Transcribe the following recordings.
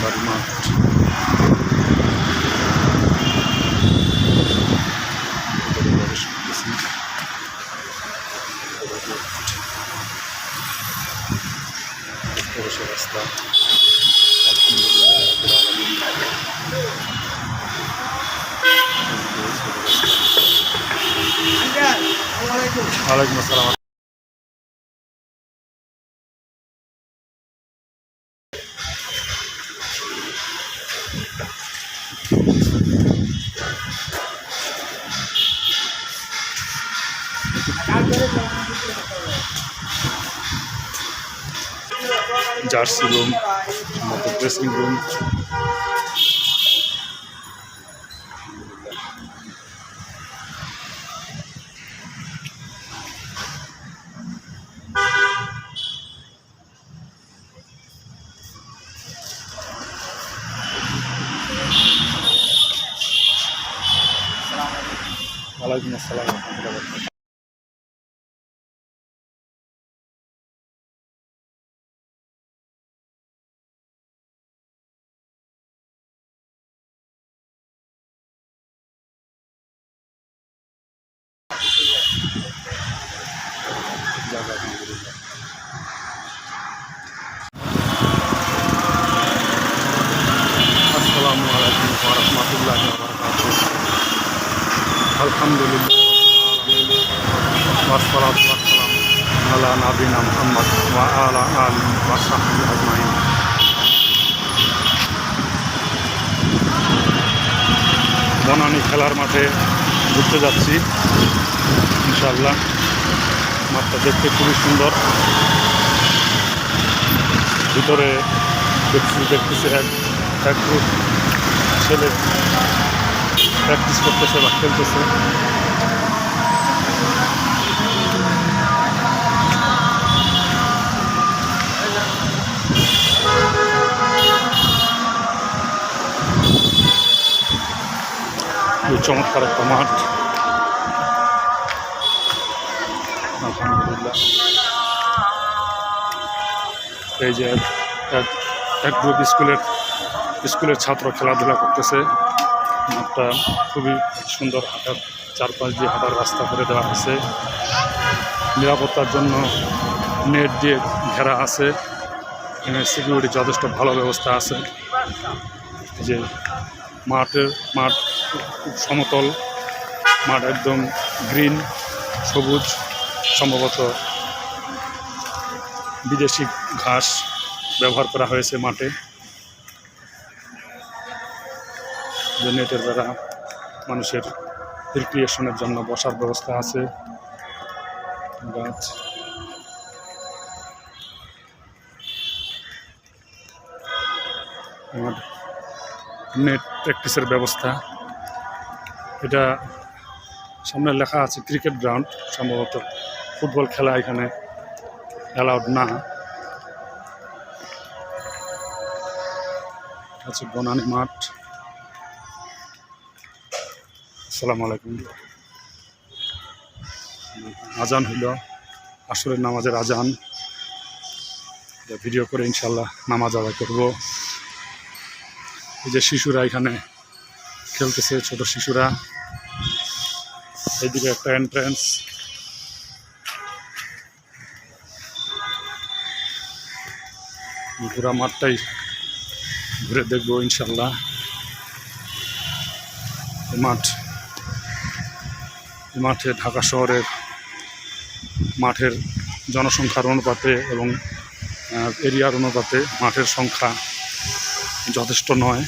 খেলাধুলার মাঠ রাস্তা ওয়ালাইকুম জার্সি রুম ড্রেসিং রুম। ওয়ালাইকুম আসসালাম। আলহামদুলিল্লাহ। আলা আলা খেলার মাঠে ঘুরতে যাচ্ছি ইনশাআল্লাহ মাঠটা দেখতে খুবই সুন্দর। ভিতরে দেখছি দেখতেছি এক এক গ্রুপ ছেলে প্র্যাকটিস করতেছে বা খেলতেছে। চমৎকার একটা মাঠ। এই যে এক- গ্রুপ স্কুলের স্কুলের ছাত্র খেলাধুলা করতেছে। মাঠটা খুবই সুন্দর হাঁটার চারপাশ দিয়ে হাঁটার রাস্তা করে দেওয়া হয়েছে। নিরাপত্তার জন্য নেট দিয়ে ঘেরা আছে। এখানে সিকিউরিটি যথেষ্ট ভালো ব্যবস্থা আছে। যে মাঠের, মাঠ খুব সমতল, মাঠ একদম গ্রিন সবুজ, সম্ভবত বিদেশি ঘাস ব্যবহার করা হয়েছে মাঠে। নেটের দ্বারা মানুষের রিক্রিয়েশনের জন্য বসার ব্যবস্থা আছে। গাছ। নেট প্র্যাকটিসের ব্যবস্থা। এটা সামনে লেখা আছে, ক্রিকেট গ্রাউন্ড, সম্ভবত ফুটবল খেলা এখানে অ্যালাউড না। আছে বনানী মাঠ। আসসালামু আলাইকুম। আজান হইল। আসরের নামাজের আজান। ভিডিও করে ইনশাল্লাহ নামাজ আদায় করব। এই যে শিশুরা এখানে খেলতেছে, ছোট শিশুরা। এইদিকে একটা এন্ট্রান্স পুরা মাঠটাই ঘুরে দেখব ইনশাল্লাহ। মাঠ মাঠে ঢাকা শহরের মাঠের জনসংখ্যার অনুপাতে এবং এরিয়ার অনুপাতে মাঠের সংখ্যা যথেষ্ট নয়।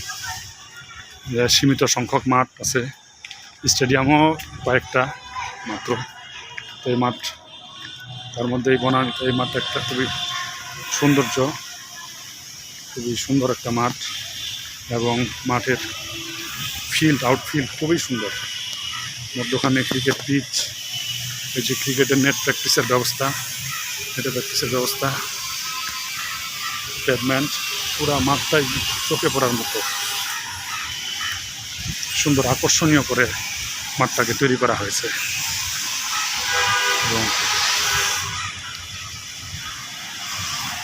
সীমিত সংখ্যক মাঠ আছে। স্টেডিয়ামও কয়েকটা মাত্র। এই মাঠ, তার মধ্যে এই বনানী, এই মাঠটা একটা খুবই সৌন্দর্য। খুবই সুন্দর একটা মাঠ এবং মাঠের ফিল্ড আউটফিল্ড খুবই সুন্দর। মধ্যখানে ক্রিকেট পিচ এই যে ক্রিকেটের নেট প্র্যাকটিসের ব্যবস্থা নেটের প্র্যাকটিসের ব্যবস্থা পেভমেন্ট পুরা মাঠটাই চোখে পড়ার মতো। সুন্দর আকর্ষণীয় করে মাঠটাকে তৈরি করা হয়েছে। এবং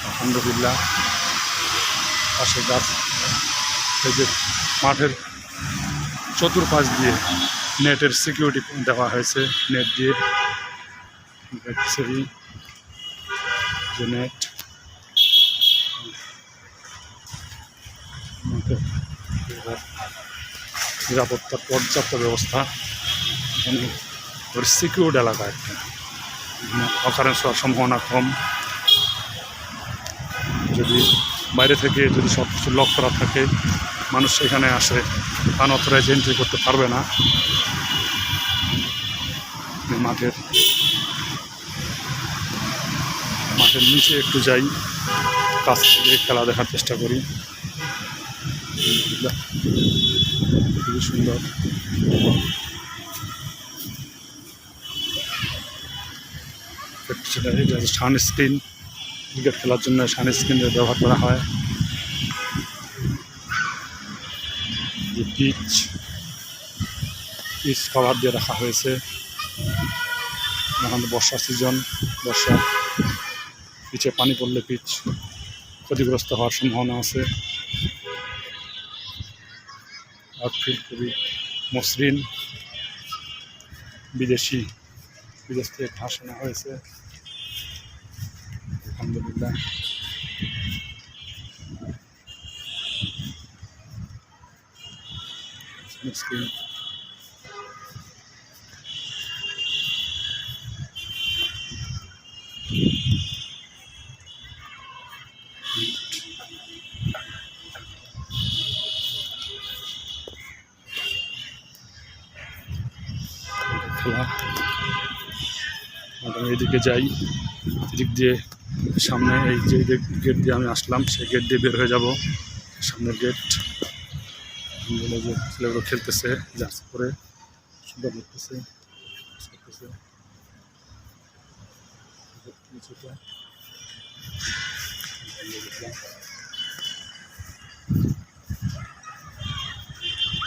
আলহামদুলিল্লাহ পাশে গাছ, এই যে মাঠের চতুর্পাশ দিয়ে নেটের সিকিউরিটি দেওয়া হয়েছে, নেট দিয়ে। যে নেট। নিরাপত্তার পর্যাপ্ত ব্যবস্থা। সিকিউর্ড এলাকা একটা। অকারেন্স হওয়ার সম্ভাবনা কম। যদি বাইরে থেকে যদি সব কিছু লক করা থাকে, মানুষ এখানে আসে আনঅথরাইজ এন্ট্রি করতে পারবে না। মাঠের মাঠের নিচে একটু যাই, কাছ থেকে খেলা দেখার চেষ্টা করি। খুবই সুন্দর। এটা সানস্ক্রিন ক্রিকেট খেলার জন্য সানস্ক্রিন ব্যবহার করা হয়। পিচ পিচ কভার দিয়ে রাখা হয়েছে। এখন তো বর্ষার সিজন বর্ষা। পিচে পানি পড়লে পিচ ক্ষতিগ্রস্ত হওয়ার সম্ভাবনা আছে। আউটফিল্ড খুবই মসৃণ। বিদেশি, বিদেশ থেকে ঘাস আনা হয়েছে। আলহামদুলিল্লাহ মুসলিম খেলা আর আমি এদিকে যাই এদিক দিয়ে সামনে এই যে গেট দিয়ে আমি আসলাম, সেই গেট দিয়ে বের হয়ে যাব। সামনের গেট যে ছেলেগুলো খেলতেছে, জার্সি পরে, সুন্দর দেখতেছে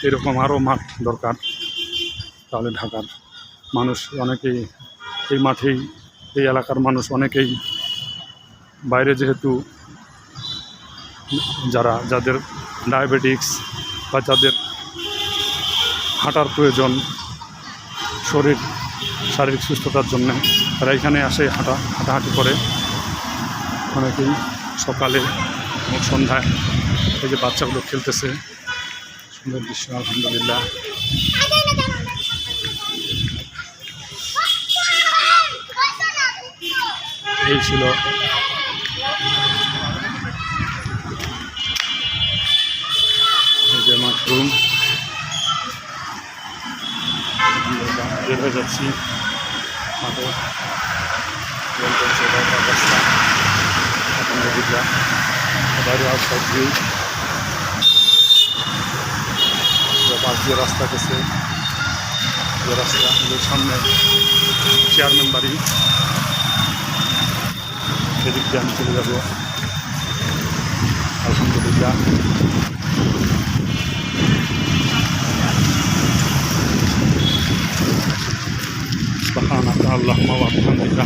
এরকম আরও মাঠ দরকার, তাহলে ঢাকার মানুষ অনেকেই, এই মাঠেই, এই এলাকার মানুষ অনেকেই বাইরে যেহেতু যারা, যাদের ডায়াবেটিক্স বা যাদের হাঁটার প্রয়োজন, শরীর, শারীরিক সুস্থতার জন্য, তারা এখানে আসে হাঁটা, হাঁটাহাঁটি করে। অনেকেই সকালে এবং সন্ধ্যায় এই যে বাচ্চাগুলো খেলতেছে। সুন্দর দৃশ্য, আলহামদুলিল্লাহ। এই ছিল বের হয়ে যাচ্ছি চলছে বাইরে অবস্থা আলহামদুলিল্লাহ বাইরে আউটসাইড ভিউ পাশ দিয়ে রাস্তা গেছে যে রাস্তা আমাদের সামনে চেয়ারম্যান বাড়ি সেদিক দিয়ে আমি চলে যাব আলহামদুলিল্লাহ سبحانك اللهم وبحمدك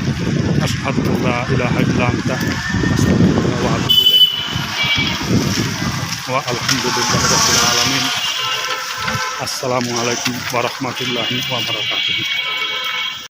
أشهد أن لا إله إلا أنت أستغفرك وأتوب إليك. والحمد لله رب العالمين. السلام عليكم ورحمة الله وبركاته.